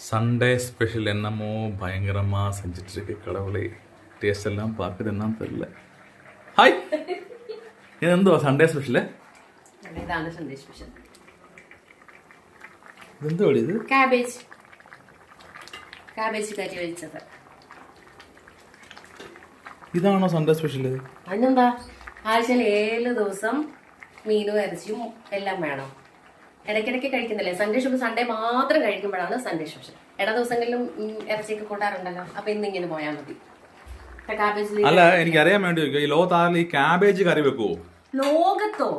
Sunday special என்னமோ பயங்கரமாக செஞ்சிட்ருக்கு கடவுளே டேஸ்ட் எல்லாம் பார்க்குது என்னன்னு தெரியல ഹായ് ഇത് എന്തുവാ സൺഡേ സ്പെഷ്യല് ഇതാണ് സന്ദേശ് സ്പെഷ്യൽ ഇതെന്തുവാ ഇത് കാബേജ് കാബേജ് കറി വെച്ചത് ഇതാണോ സൺഡേ സ്പെഷ്യല് അതിനെന്താ ആഴ്ചയിൽ ഏഴ് ദിവസം മീനും ഇറച്ചിയും എല്ലാം വേണം ഇടയ്ക്കിടയ്ക്ക് കഴിക്കുന്നില്ലേ? സൺഡേ ഷുപ്പ് സൺഡേ മാത്രം കഴിക്കുമ്പോഴാണ് സൺഡേ സ്പെഷ്യൽ ഇട ദിവസങ്ങളിലും ഇറച്ചിയൊക്കെ കൂട്ടാറുണ്ടല്ലോ. അപ്പൊ ഇന്നിങ്ങനെ പോയാൽ മതി. അല്ല എനിക്ക് അറിയാൻ വേണ്ടി ഈ ലോകത്താറിൽ ഈ ക്യാബേജ് കറി വെക്കുവോ? ലോകത്തോ?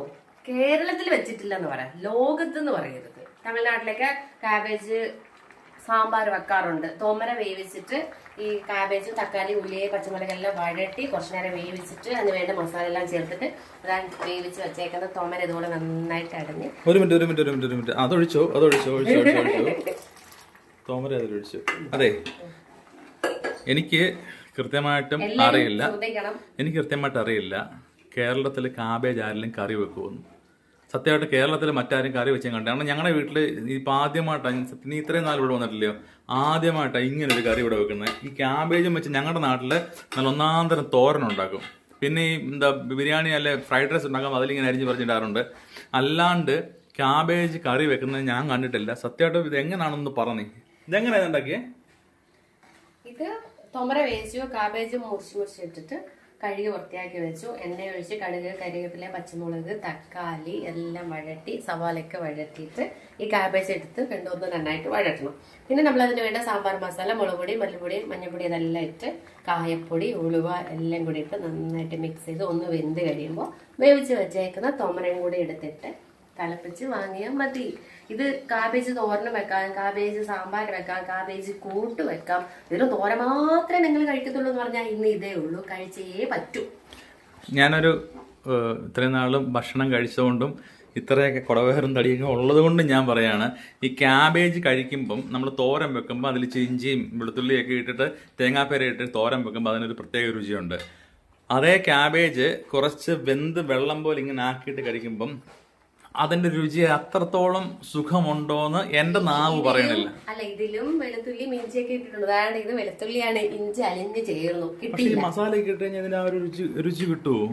കേരളത്തിൽ വെച്ചിട്ടില്ല എന്ന് പറയാം. ലോകത്ത് എന്ന് പറയരുത്. തമിഴ്നാട്ടിലൊക്കെ കാബേജ് സാമ്പാർ വെക്കാറുണ്ട്. തോമര വേവിച്ചിട്ട് ഈ കാബേജും തക്കാളി ഉള്ളി പച്ചമുളകെല്ലാം വഴട്ടി കുറച്ചു നേരം വേവിച്ചിട്ട് അതിന് വേണ്ട മസാല എല്ലാം ചേർത്തിട്ട് അതാ വേവിച്ച് വെച്ചേക്കുന്ന തോമര ഇതുപോലെ നന്നായിട്ട് അടഞ്ഞ്. ഒരു മിനിറ്റ് ഒരു മിനിറ്റ് ഒരു മിനിറ്റ് ഒരു മിനിറ്റ്. അതൊഴിച്ചോ അതൊഴിച്ചോ ഒഴിച്ചോ ഒഴിച്ചോ തോമര അതിലൊഴിച്ചു. അതെ. എനിക്ക് കൃത്യമായിട്ടും അറിയില്ല. എനിക്ക് കൃത്യമായിട്ട് അറിയില്ല. കേരളത്തിൽ കാബേജ് ആരെങ്കിലും കറി വെക്കുമെന്ന് സത്യമായിട്ട് കേരളത്തിൽ മറ്റാരും കറി വെച്ചാൽ കണ്ടു. കാരണം ഞങ്ങളുടെ വീട്ടിൽ ഇപ്പം ആദ്യമായിട്ടാണ് നീ ഇത്രയും നാൾ ഇവിടെ വന്നിട്ടില്ലയോ? ആദ്യമായിട്ടാണ് ഇങ്ങനെ ഒരു കറി ഇവിടെ വെക്കുന്നത്. ഈ ക്യാബേജും വെച്ച് ഞങ്ങളുടെ നാട്ടിൽ നല്ല ഒന്നാം തരം തോരൻ ഉണ്ടാക്കും. പിന്നെ ഈ എന്താ ബിരിയാണി അല്ലെ ഫ്രൈഡ് റൈസ് ഉണ്ടാക്കാം അതിലിങ്ങനെ അരിഞ്ഞ് പറിച്ചിടാറുണ്ട്. അല്ലാണ്ട് ക്യാബേജ് കറി വെക്കുന്നത് ഞാൻ കണ്ടിട്ടില്ല. സത്യമായിട്ടും ഇത് എങ്ങനെയാണെന്ന് പറഞ്ഞു. ഇതെങ്ങനെയാണ് ഉണ്ടാക്കിയേ ഇത് തൊമര വേവിച്ചു കാബേജ് മുറിച്ച് മുറിച്ച് ഇട്ടിട്ട് കഴുകി വൃത്തിയാക്കി വെച്ചു. എണ്ണ ഒഴിച്ച് കടുക് കരിവേപ്പില പച്ചമുളക് തക്കാളി എല്ലാം വഴട്ടി സവാളയൊക്കെ വഴട്ടിയിട്ട് ഈ കാബേജ് എടുത്ത് രണ്ടുമൂന്ന് നന്നായിട്ട് വഴറ്റണം. പിന്നെ നമ്മൾ അതിന് വേണ്ട സാമ്പാർ മസാല മുളക് പൊടി മല്ലിപ്പൊടി മഞ്ഞൾപ്പൊടി ഇതെല്ലാം ഇട്ട് കായപ്പൊടി ഉലുവ എല്ലാം കൂടി ഇട്ട് നന്നായിട്ട് മിക്സ് ചെയ്ത് ഒന്ന് വെന്ത് കഴിയുമ്പോൾ വേവിച്ച് വെച്ചേക്കുന്ന തൊമരയും കൂടി എടുത്തിട്ട് തിളപ്പിച്ച് വാങ്ങിയാൽ മതി. ഇത് കാബേജ് തോരന് വെക്കാം കാബേജ് സാമ്പാർ വെക്കാം കാബേജ് കൂട്ട് വെക്കാം. ഇതിൽ തോര മാത്രമേ നിങ്ങൾ കഴിക്കത്തുള്ളൂ എന്ന് പറഞ്ഞാൽ ഇന്ന് ഇതേ ഉള്ളൂ. കഴിച്ചേ പറ്റൂ. ഞാനൊരു ഇത്രയും നാളും ഭക്ഷണം കഴിച്ചതുകൊണ്ടും ഇത്രയൊക്കെ കുടവേറും തടിയൊക്കെ ഉള്ളത് കൊണ്ടും ഞാൻ പറയാണ്. ഈ ക്യാബേജ് കഴിക്കുമ്പം നമ്മൾ തോരൻ വെക്കുമ്പോൾ അതിൽ ചിഞ്ചിയും വെളുത്തുള്ളിയൊക്കെ ഇട്ടിട്ട് തേങ്ങാപ്പേര ഇട്ട് തോരൻ വെക്കുമ്പോൾ അതിനൊരു പ്രത്യേക രുചിയുണ്ട്. അതേ ക്യാബേജ് കുറച്ച് വെന്ത് വെള്ളം പോലെ ഇങ്ങനെ ആക്കിയിട്ട് കഴിക്കുമ്പം അതിന്റെ രുചി അത്രത്തോളം സുഖമുണ്ടോന്ന് എന്റെ നാവ് പറയണില്ല. അല്ല ഇതിലും വെളുത്തുള്ളി ഇഞ്ചിയൊക്കെ ഇട്ടിട്ടുണ്ട്. അതാണ് ഇത് വെളുത്തുള്ളിയാണ് ഇഞ്ചി അലിഞ്ഞ് ചേർന്നു. പക്ഷെ ഈ മസാല ഒക്കെ ഇട്ട് കഴിഞ്ഞാൽ ഇതിന് ആ ഒരു രുചി രുചി കിട്ടുമോ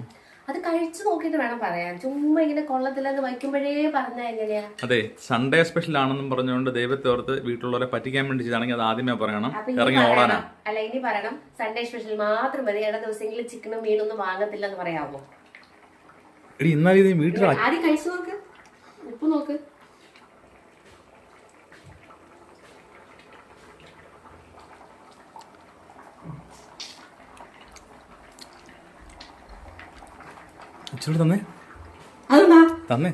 അത് കഴിച്ചു നോക്കിയിട്ട് വേണം പറയാൻ. ചുമ്മാ ഇങ്ങനെ കൊള്ളത്തില്ലെന്ന് വയ്ക്കുമ്പോഴേ പറഞ്ഞാ എങ്ങനെയാ? അതെ സൺഡേ സ്പെഷ്യൽ ആണെന്നും പറഞ്ഞുകൊണ്ട് ദൈവത്തെ ഓർത്ത് വീട്ടിലുള്ളവരെ പറ്റിക്കാൻ വേണ്ടി ചെയ്താണെങ്കിൽ അത് ആദ്യമേ പറയണം. ഇറങ്ങി ഓടാനാ. അല്ല ഇനി പറയണം. സൺഡേ സ്പെഷ്യൽ മാത്രം മതി. ഇട ദിവസങ്ങളിൽ ചിക്കനും മീനൊന്നും വാങ്ങത്തില്ലെന്ന് പറയാമോ? ഇത് വീട്ടിൽ ആദ്യം കഴിച്ചു നോക്ക്. ഉപ്പ് നോക്ക്. ഇച്ചിരി തന്നെ. തന്നെ.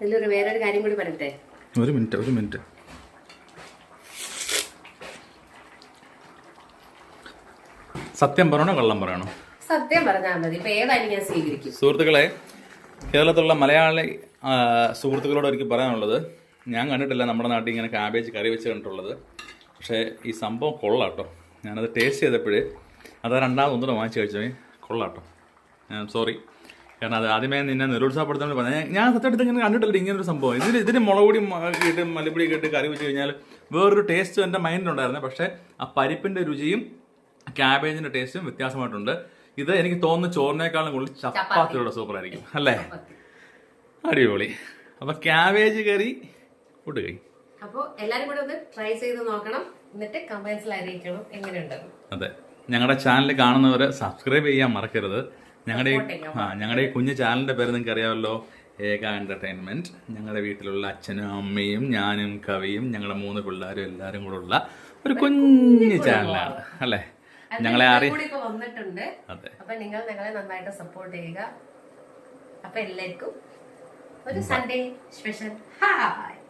ഇതിലൊരു വേറൊരു കാര്യം കൂടി പറയട്ടെ? ഒരു മിനിറ്റ് ഒരു മിനിറ്റ്. സത്യം പറയണോ കള്ളം പറയണോ? സത്യം പറഞ്ഞാൽ മതി. ഇപ്പൊ ഏതായാലും ഞാൻ സ്വീകരിക്കും. സുഹൃത്തുക്കളെ കേരളത്തിലുള്ള മലയാളി സുഹൃത്തുക്കളോട് എനിക്ക് പറയാനുള്ളത് ഞാൻ കണ്ടിട്ടില്ല നമ്മുടെ നാട്ടിൽ ഇങ്ങനെ കാബേജ് കറി വെച്ച് കണ്ടിട്ടുള്ളത്. പക്ഷേ ഈ സംഭവം കൊള്ളാട്ടോ. ഞാനത് ടേസ്റ്റ് ചെയ്തപ്പോഴേ അത് രണ്ടാമത് ഒന്നുകൂടെ വാങ്ങിച്ച് കഴിച്ചു കൊള്ളാട്ടോ. ഞാൻ സോറി കാരണം അത് ആദ്യമേ നിന്നെ നിരുത്സാഹപ്പെടുത്താൻ പറഞ്ഞു ഞാൻ സത്യമായിട്ട് ഇങ്ങനെ കണ്ടിട്ടില്ല ഇങ്ങനെ ഒരു സംഭവം. ഇതിന് ഇതിന് മുളക് പൊടി മ- ഇട്ട് മല്ലിപ്പൊടി ഇട്ട് കറി വെച്ച് കഴിഞ്ഞാൽ വേറൊരു ടേസ്റ്റ് എന്റെ മൈൻഡിലുണ്ടായിരുന്നു പക്ഷേ ആ പരിപ്പിന്റെ രുചിയും ക്യാബേജിന്റെ ടേസ്റ്റും വ്യത്യാസമായിട്ടുണ്ട്. ഇത് എനിക്ക് തോന്നുന്നു ചോറിനേക്കാളും കൂടുതൽ ചപ്പാത്തിയുടെ സൂപ്പർ ആയിരിക്കും അല്ലേ അടിപൊളി. അപ്പൊ ക്യാബേജ് കറി ഫുഡ് കഴി. അപ്പോൾ എല്ലാരും കൂടെ ഒന്ന് ട്രൈ ചെയ്ത് നോക്കണം. എന്നിട്ട് കമന്റ്സിൽ അറിയിക്കണം എങ്ങനെയുണ്ടെന്ന് അതെ. ഞങ്ങളുടെ ചാനൽ കാണുന്നവരെ സബ്സ്ക്രൈബ് ചെയ്യാൻ മറക്കരുത്. ഞങ്ങളുടെ ആ ഞങ്ങളുടെ ഈ കുഞ്ഞു ചാനലിന്റെ പേര് നിങ്ങൾക്ക് അറിയാമല്ലോ. ഏക എന്റർടൈൻമെന്റ് ഞങ്ങളുടെ വീട്ടിലുള്ള അച്ഛനും അമ്മയും ഞാനും കവിയും ഞങ്ങളുടെ മൂന്ന് പിള്ളേരും എല്ലാരും കൂടെ ഉള്ള ഒരു കുഞ്ഞു ചാനലാണ് അല്ലേ? ഞങ്ങളെ വന്നിട്ടുണ്ട്. അപ്പൊ നിങ്ങൾ ഞങ്ങളെ നന്നായിട്ട് സപ്പോർട്ട് ചെയ്യുക. അപ്പൊ എല്ലാവർക്കും ഒരു സൺഡേ സ്പെഷ്യൽ ഹായ്